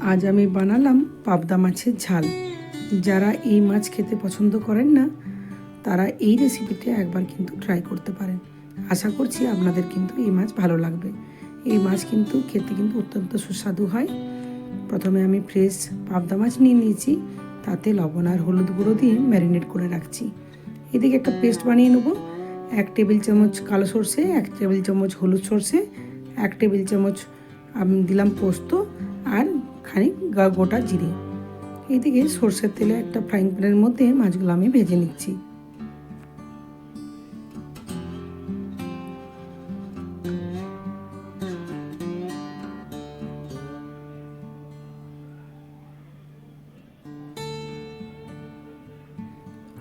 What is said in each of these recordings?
আজ আমি বানালাম পাবদা মাছের ঝাল। যারা এই মাছ খেতে পছন্দ করেন না, তারা এই রেসিপিটা একবার কিন্তু ট্রাই করতে পারেন। আশা করছি আপনাদের কিন্তু এই মাছ ভালো লাগবে। এই মাছ কিন্তু খেতে কিন্তু অত্যন্ত সুস্বাদু হয়। প্রথমে আমি ফ্রেশ পাবদা মাছ নিয়ে নিয়েছি। তাতে লবণ আর হলুদ গুঁড়ো দিয়ে ম্যারিনেট করে রাখছি। এদিকে একটা পেস্ট বানিয়ে নেব। এক টেবিল চামচ কালো সর্ষে, এক টেবিল চামচ হলুদ সর্ষে, এক টেবিল চামচ, আমি দিলাম পোস্ত আর খানিক গোটা জিরে। এইদিকে সর্ষের তেলে একটা ফ্রাইং প্যানের মধ্যে মাছগুলো আমি ভেজে নিচ্ছি।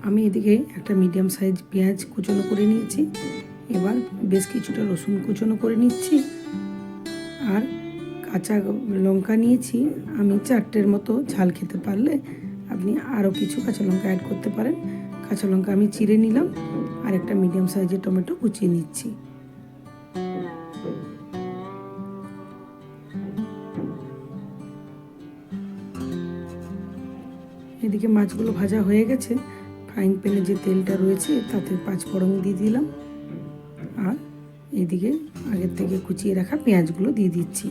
আমি এদিকে একটা মিডিয়াম সাইজ পেঁয়াজ কুচনো করে নিয়েছি। এবার বেশ কিছুটা রসুন কুচনো করে নিচ্ছি। আর কাঁচা লঙ্কা নিয়েছি। আমি চারটের মতো ঝাল খেতে পারলে আপনি আরও কিছু কাঁচা লঙ্কা অ্যাড করতে পারেন। কাঁচা লঙ্কা আমি চিড়ে নিলাম, আর একটা মিডিয়াম সাইজের টমেটো কুচিয়ে নিচ্ছি। এদিকে মাছগুলো ভাজা হয়ে গেছে। ফ্রাইং প্যানে যে তেলটা রয়েছে, তাতে পাঁচ ফোড়ন দিয়ে দিলাম। আর এদিকে আগের থেকে কুচিয়ে রাখা পেঁয়াজগুলো দিয়ে দিচ্ছি।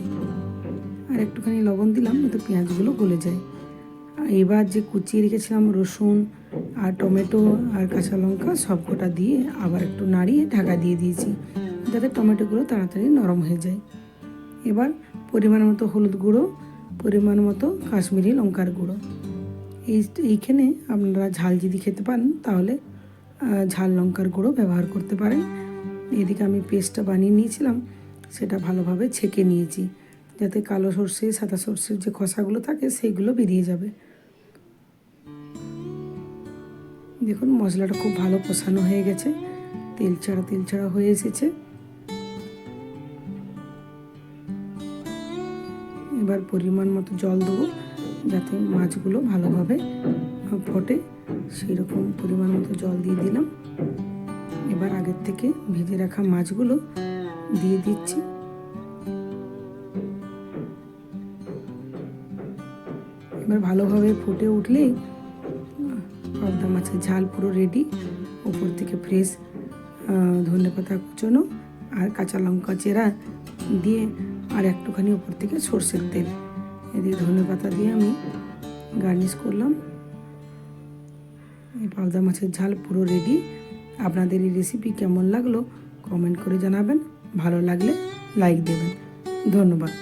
আর একটুখানি লবণ দিলাম যাতে পেঁয়াজগুলো গলে যায়। আর এবার যে কুচিয়ে রেখেছিলাম রসুন আর টমেটো আর কাঁচা লঙ্কা সব কটা দিয়ে আবার একটু নাড়িয়ে ঢাকা দিয়ে দিয়েছি, যাতে টমেটোগুলো তাড়াতাড়ি নরম হয়ে যায়। এবার পরিমাণ মতো হলুদ গুঁড়ো, পরিমাণ মতো কাশ্মীরি লঙ্কার গুঁড়ো। এই, এইখানে আপনারা ঝাল যদি খেতে পান, তাহলে ঝাল লঙ্কার গুঁড়ো ব্যবহার করতে পারেন। এদিকে আমি পেস্টটা বানিয়ে নিয়েছিলাম, সেটা ভালোভাবে ছেঁকে নিয়েছি। যাতে কালো সর্ষে, সাদা সর্ষের যে খসাগুলো থাকে সেইগুলো বেরিয়ে যাবে। দেখুন, মশলাটা খুব ভালো কষানো হয়ে গেছে। তেল ছাড়া তেল ছাড়া হয়ে এসেছে। এবার পরিমাণ মতো জল দেবো, যাতে মাছগুলো ভালোভাবে ফোটে। সেই রকম পরিমাণ মতো জল দিয়ে দিলাম। এবার আগের থেকে ভেজে রাখা মাছগুলো দিয়ে দিচ্ছি। এবার ভালোভাবে ফুটে উঠলেই, পাবদা মাছের ঝাল পুরো রেডি ওপর থেকে ফ্রেশ ধনে পাতা কুচোনো আর কাঁচা লঙ্কা চেরা দিয়ে আর একটুখানি ওপর থেকে সর্ষের তেল। এদিকে ধনে পাতা দিয়ে আমি গার্নিশ করলাম। এই পাবদা মাছের ঝাল পুরো রেডি আপনাদের এই রেসিপি কেমন লাগল কমেন্ট করে জানাবেন। ভালো লাগলে লাইক দেবেন। ধন্যবাদ।